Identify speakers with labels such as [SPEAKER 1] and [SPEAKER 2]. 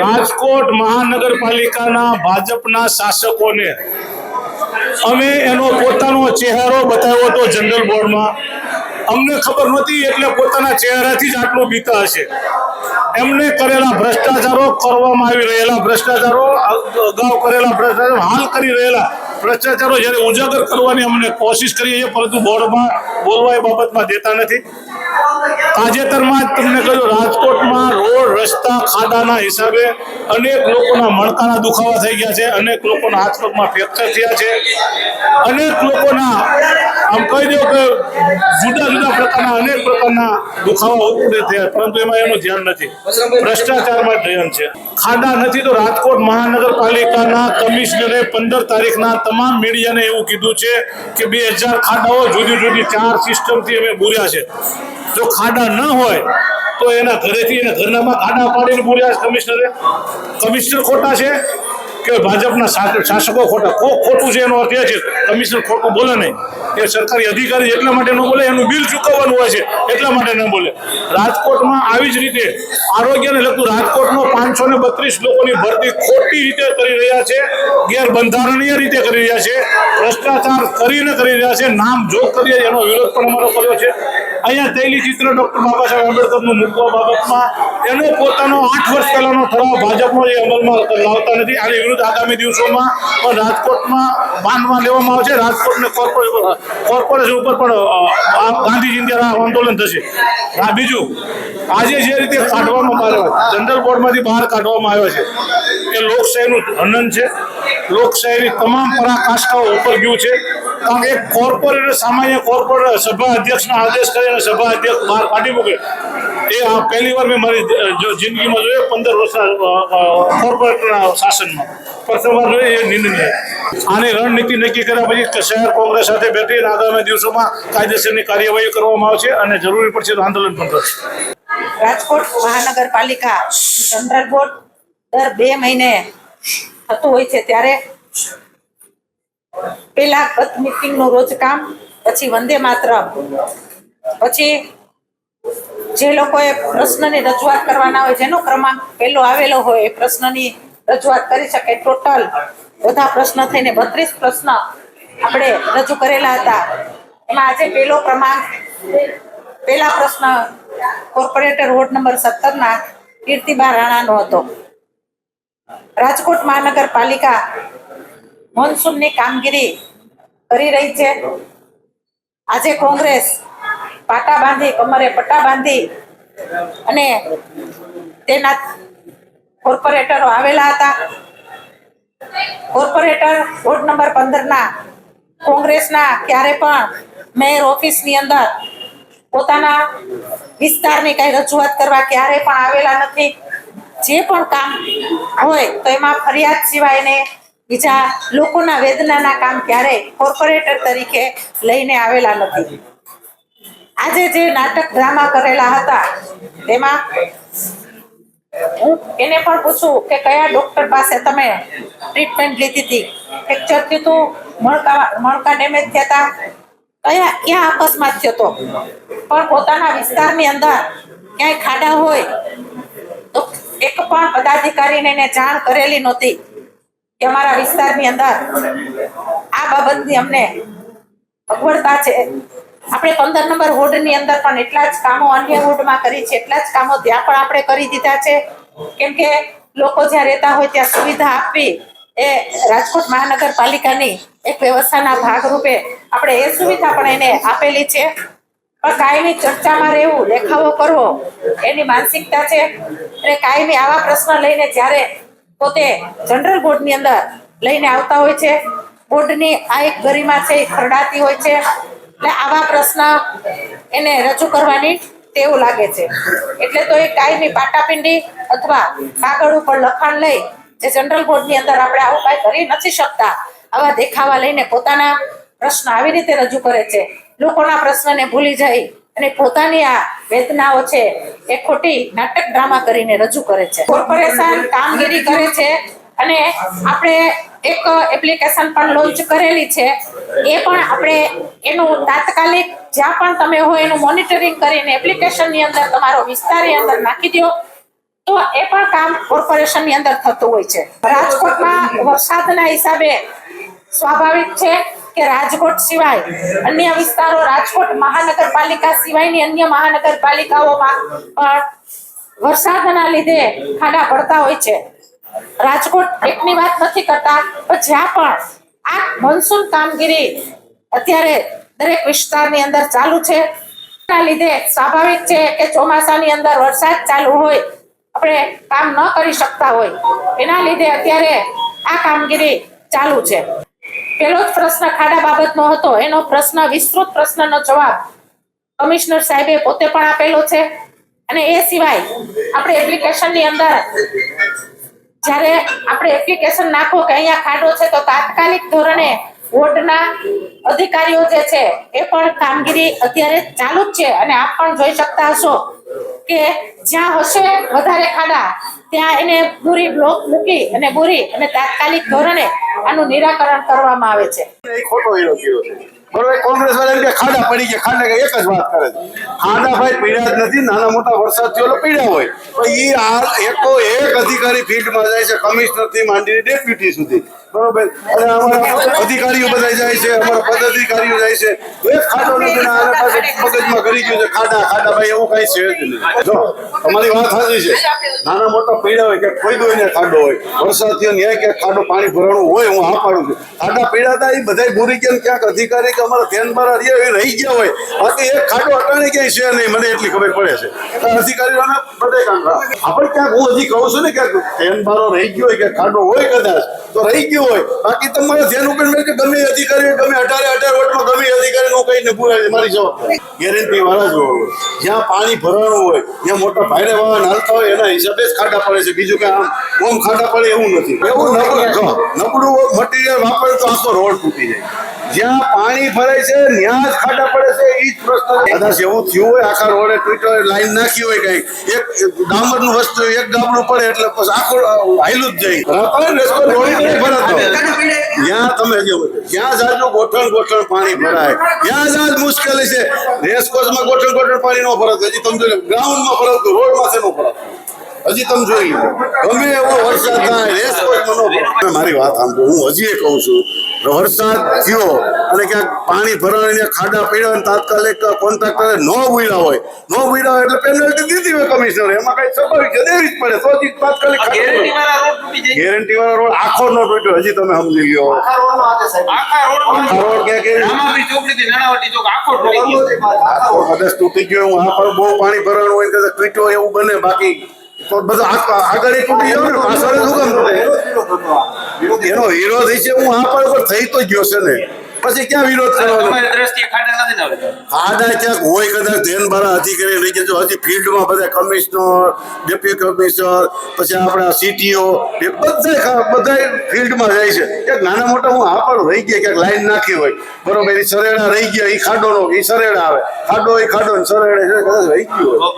[SPEAKER 1] રાજકોટ મહાનગરપાલિકાના ભાજપના શાસકોને અમે એનો પોતાનો ચહેરો બતાવ્યો હતો જનરલ બોર્ડમાં. અમને ખબર નહોતી એટલે પોતાના ચહેરાથી જ આટલું બીતા હશે. એમને કરેલા ભ્રષ્ટાચારો કરવામાં આવી રહેલા ભ્રષ્ટાચારો, અગાઉ કરેલા ભ્રષ્ટાચારો, હાલ કરી રહેલા ભ્રષ્ટાચારો જ્યારે ઉજાગર કરવાની અમને કોશિશ કરીએ છીએ, પરંતુ બોર્ડમાં બોલવા એ બાબતમાં દેતા નથી. તાજેતરમાં જ તમને કહ્યું ખાડાના હિસાબે અનેક લોકોના મણકાના દુખાવા થઈ ગયા છે, અનેક લોકોના હાથ પગમાં ફ્રેક્ચર થયા છે, અનેક લોકોના, આમ કહી દો કે જુદા જુદા પ્રકારના, અનેક પ્રકારના દુખાવા ઉત્પન્ન થયા, પરંતુ એમાં એનું ધ્યાન નથી. ભ્રષ્ટાચારમાં ધ્યાન છે. ખાડા નથી તો રાજકોટ મહાનગરપાલિકાના કમિશનરે પંદર તારીખના તમામ મીડિયાને એવું કીધું છે કે બે હજાર ખાડાઓ જુદી જુદી ચાર સિસ્ટમથી અમે બુર્યા છે. જો ખાડા ન હોય, તો એના ઘરેથી, એના ઘરનામાં ખાડા પાડીને છે કમિશનરે કમિશનર ખોટા છે? કે ભાજપના શાસકો ખોટા. ખોટું છે એનો અર્થ એ છે, કમિશનર ખોટું બોલે નહીં. એ સરકારી અધિકારી એટલા માટે ન બોલે, એનું બિલ ચૂકવવાનું હોય છે, એટલા માટે ન બોલે. રાજકોટમાં આવી જ રીતે આરોગ્યને લગતું રાજકોટનો પાંચસો ને બત્રીસ લોકોની ભરતી ખોટી રીતે કરી રહ્યા છે, ગેરબંધારણીય રીતે કરી રહ્યા છે, ભ્રષ્ટાચાર કરીને કરી રહ્યા છે, નામ જોગ કરી એનો વિરોધ પણ અમારો કર્યો છે. અહીંયા તૈલી ચિત્ર ડોક્ટર બાબા સાહેબ આંબેડકરનું મૂકવા બાબતમાં એનો પોતાનો આઠ વર્ષ પહેલાનો ઠરાવ ભાજપનો એ અમલમાં લાવતા નથી. આની વિરુદ્ધ આગામી દિવસોમાં રાજકોટમાં માનમાં લેવામાં આવશે. રાજકોટને કોર્પોરેશન ઉપર પણ ગાંધીજી દ્વારા આંદોલન થશે. બીજું, આજે જે રીતે કાઢવામાં આવ્યો જનરલ બોર્ડમાંથી બહાર કાઢવામાં આવ્યો છે, એ લોકશાહીનું હનન છે. લોકશાહીની તમામ પરાકાષ્ઠાઓ ઉપર ગયું છે. કારણ કે કોર્પોરેટ સામાન્ય કોર્પોરેટર સભા અધ્યક્ષના આદેશ કરીને સભા અધ્યક્ષ બહાર કાઢી મૂકે. એ પહેલી વાર મેં મારી જો જિંદગીમાં જોયો પંદર વર્ષના કોર્પોરેટરના શાસનમાં. પ્રથમ વાર જોયો એ નિર્ણય. આની રણનીતિ નક્કી કર્યા પછી શહેર કોંગ્રેસ સાથે બેઠી આગામી દિવસોમાં કાયદેસરની કાર્યવાહી કરવામાં આવશે અને જરૂરી પડશે તો આંદોલન પણ કરશે.
[SPEAKER 2] રાજકોટ મહાનગરપાલિકા જનરલ બોર્ડ દર બે મહિને થતું હોય છે ત્યારે પેલા ગત મિટિંગનું રોજ કામ, પછી વંદે માત્ર પછી જે લોકોએ પ્રશ્નની રજૂઆત કરવાના હોય, જેનો ક્રમાંક પહેલો આવેલો હોય, એ પ્રશ્નની રજૂઆત કરી શકે. ટોટલ બધા પ્રશ્ન થઈને બત્રીસ પ્રશ્ન આપણે રજૂ કરેલા હતા. એમાં આજે પહેલો ક્રમાંક, પહેલા પ્રશ્ન કોર્પોરેટર વોર્ડ નંબર સત્તરના કીર્તિબા રાણાનો હતો. રાજકોટ મહાનગરપાલિકા મોન્સૂનની કામગીરી કરી રહી છે. આજે કોંગ્રેસ પાટા બાંધી, કમરે પટ્ટા બાંધી અને તેના કોર્પોરેટરો આવેલા હતા. કોર્પોરેટર વોર્ડ નંબર પંદરના, કોંગ્રેસના ક્યારે પણ મેયર ઓફિસની અંદર પોતાના વિસ્તારની કઈ રજૂઆત કરવા ક્યારે પણ આવેલા નથી. જે પણ કામ હોય તો એમાં ફરિયાદ સિવાય ને બીજા લોકોના વેદનાના કામ ક્યારે કોર્પોરેટર તરીકે લઈને આવેલા નથી. આજે જે નાટક ડ્રામા કરેલા હતા, તેમાં હું એને પણ પૂછું કે કયા ડોક્ટર પાસે તમે ટ્રીટમેન્ટ લીધી હતી? ફ્રેક્ચર થયું મણકા મણકા ડેમેજ થયા હતા કયા, ક્યાં અકસ્માત થયો હતો પણ પોતાના વિસ્તારની અંદર ક્યાંય ખાડા હોય તો એક પણ પદાધિકારીને એને જાણ કરેલી નહોતી કે અમારા વિસ્તારની અંદર આ બાબતની અમને અગવડતા છે. આપણે પંદર નંબર વોર્ડની અંદર પણ એટલા જ કામો અન્ય વોર્ડમાં કરી છે, એટલા જ કામો ત્યાં પણ આપણે કરી દીધા છે. કેમ કે લોકો જ્યાં રહેતા હોય ત્યાં સુવિધા આપવી એ રાજકોટ મહાનગરપાલિકાની એક વ્યવસ્થાના ભાગરૂપે આપણે એ સુવિધા પણ એને આપેલી છે. પણ કાયમી ચર્ચામાં રહેવું, દેખાવો કરવો, એની માનસિકતા છે. અને કાયમી આવા પ્રશ્ન લઈને જ્યારે પોતે જનરલ બોર્ડની અંદર લઈને આવતા હોય છે, બોર્ડની આ એક ગરિમા છે, એ ખરડાતી હોય છે. એટલે આવા પ્રશ્ન એને રજૂ કરવાની ટેવ લાગે છે. એટલે તો એ કાયમી પાટાપિંડી અથવા કાગળ ઉપર લખાણ લઈ જે જનરલ બોર્ડની અંદર આપણે આવું કાંઈ કરી નથી શકતા, આવા દેખાવા લઈને પોતાના પ્રશ્ન આવી રીતે રજૂ કરે છે. લોકોના પ્રશ્નને ભૂલી જાય અને પોતાની આ વેદનાઓ છે એ ખોટી નાટક ડ્રામા કરીને રજૂ કરે છે. કોર્પોરેશન કામગીરી કરે છે અને આપણે એક એપ્લિકેશન પણ લોન્ચ કરેલી છે એ પણ આપણે એનું તાત્કાલિક જ્યાં પણ તમે હો એનું મોનિટરિંગ કરીને એપ્લિકેશનની અંદર તમારો વિસ્તારની અંદર નાખી દો તો એ પણ કામ કોર્પોરેશનની અંદર થતું હોય છે. રાજકોટમાં વરસાદના હિસાબે સ્વાભાવિક છે કે રાજકોટ સિવાય અન્ય વિસ્તારો રાજકોટ મહાનગરપાલિકા સિવાયની અન્ય મહાનગરપાલિકાઓમાં પણ વરસાદના લીધે ખાડા પડતા હોય છે. રાજકોટ એકની વાત નથી કરતા, પણ જ્યાં પણ આ મોન્સૂન કામગીરી અત્યારે દરેક વિસ્તારની અંદર ચાલુ છે. એના લીધે સ્વાભાવિક છે કે ચોમાસાની અંદર વરસાદ ચાલુ હોય, આપણે કામ ન કરી શકતા હોય. એના લીધે અત્યારે આ કામગીરી ચાલુ છે. પેલો જ પ્રશ્ન ખાડા બાબતનો હતો. એનો પ્રશ્ન, વિસ્તૃત પ્રશ્નનો જવાબ કમિશનર સાહેબે પોતે પણ આપેલો છે. અને એ સિવાય આપણે એપ્લિકેશનની અંદર જ્યારે આપણે એપ્લિકેશન નાખો કે અહીંયા ખાડો છે, તો તાત્કાલિક ધોરણે વોર્ડના અધિકારીઓ જે છે, એ પણ કામગીરી અત્યારે ચાલુ જ છે અને આપ પણ જોઈ શકતા હશો કે જ્યાં હશે વધારે ખાડા, ત્યાં એને બુરી બ્લોક મૂકી અને બુરી અને તાત્કાલિક ધોરણે આનું નિરાકરણ કરવામાં આવે છે.
[SPEAKER 3] ખોટો હીરો કીધો છે. બરોબર કોંગ્રેસ વાળા એમ કે ખાડા પડી ગયા. ખાડા કે એક જ વાત કરે છે. ખાડા ભાઈ પીડ્યા જ નથી, નાના મોટા વરસાદ એટલે પીડ્યા હોય. પણ એ આ એકો એક અધિકારી ફિલ્ડમાં જાય છે, કમિશનરથી, માંડીને ડેપ્યુટી સુધી. બરોબર. અને અમારા અધિકારીઓ બધા જાય છે અમારા પદાધિકારીઓ જાય છે. એક ખાડો નથી આના પાસે મગજમાં કરી ગયું છે. ખાડા ખાડા ભાઈ એવું કઈ છે જ નહીં. જો અમારી વાત સાચી છે. નાના મોટા પીડા હોય કે કોઈ દો ને ખાડો હોય વરસાદ થયો ને કે ખાડો પાણી ભરવાનું હોય હું હા પાડું છું. ખાડા પીડા હતા એ બધા ભૂરી ગયા ક્યાંક અધિકારી કે અમારા ધ્યાન એ રહી ગયા હોય. બાકી એક ખાડો અટાણે ક્યાંય છે નહીં મને એટલી ખબર પડે છે. અધિકારીઓના બધે કામ. આપણે ક્યાંક હું હજી કહું છું ને ક્યાંક ધ્યાન બારો રહી ગયો હોય કે ખાડો હોય કદાચ તો રહી ગયું હોય. બાકી તમારે ધ્યાન ઉપર ગમે અધિકારી ગમે અઢારે અઢાર વોટમાં ગમે એ અધિકારીને કઈ કહીને મારી જવાબદારી. ગેરંટી વાળા જ હોય જ્યાં પાણી ભરવાનું હોય જ્યાં મોટા ભાઈરે વાહન હાલતા હોય એના હિસાબે જ ખાડા પડે છે. બીજું કે આમ ઓમ ખાડા પડે એવું નથી. એવું નબળું નબળું મટીરિયલ વાપરે તો આખો રોડ તૂટી જાય. જ્યાં પાણી ભરાય છે ત્યાં જ ખાડા પડે છે એ જ પ્રશ્ન કદાચ એવું થયું હોય આખા રોડે ટ્વિટર લાઈન નાખી હોય કઈ એક ડામરનું વસ્તુ એક ગામડું પડે એટલે પછી આખું હાયલું જ જાય. રોડ ભરાતો. જ્યાં તમે જ્યાં જાજો ગોઠણ ગોઠણ પાણી ભરાય. ત્યાં જાજ મુશ્કેલી છે. રેસકોર્સમાં ગોઠણ ગોઠણ પાણી નો ભરાતું હજી તમે જોઈ ગ્રાઉન્ડમાં ફરક રોડમાં નો ભરાતું હજી તમે જોઈ લો. ગમે એવો વરસાદ થાય રેસ નો મારી વાત સાંભળો હું હજી એ કહું છું વરસાદ થયો અને ક્યાંક પાણી ભરાણીને ખાડા પીડા અને તાત્કાલિક કોન્ટ્રાક્ટરે ન ભૂલ્યા હોય ન ભૂલ્યા હોય એટલે પેનલ્ટી દીધી હોય કમિશનર એમાં કઈ સ્વાભાવિક છે દેવી જ પડે તો જ તાત્કાલિક
[SPEAKER 4] ગેરંટી વાળા રોડ તૂટી જાય.
[SPEAKER 3] ગેરંટી વાળો રોડ આખો ન તૂટ્યો હજી તમે સમજી લ્યો. કદાચ તૂટી ગયો. હું આ પર બહુ પાણી ભરાણું હોય કદાચ તૂટ્યો એવું બને બાકી. બધું આગળ તૂટી જાવ ને પાછળ જ તૂટે? એનો વિરોધ છે હું આ પર થઈ તો ગયો છે ને. પછી ક્યાં વિરોધ કરવાનો?
[SPEAKER 4] ખાડા
[SPEAKER 3] ક્યાંક હોય કદાચ ધ્યાન અધિકારી રહી ગયા હજી ફિલ્ડમાં બધા કમિશનર ડેપ્યુટી કમિશનર પછી આપણા સીટીઓ એ બધા બધા ફિલ્ડમાં જાય છે. ક્યાંક નાના મોટા હું આપણ પણ રહી ગયા ક્યાંક લાઈન નાખી હોય. બરોબર એ સરેડા રહી ગયા એ ખાડોનો એ સરેડા આવે. ખાડો એ ખાડો ને સરેડા રહી ગયું હોય.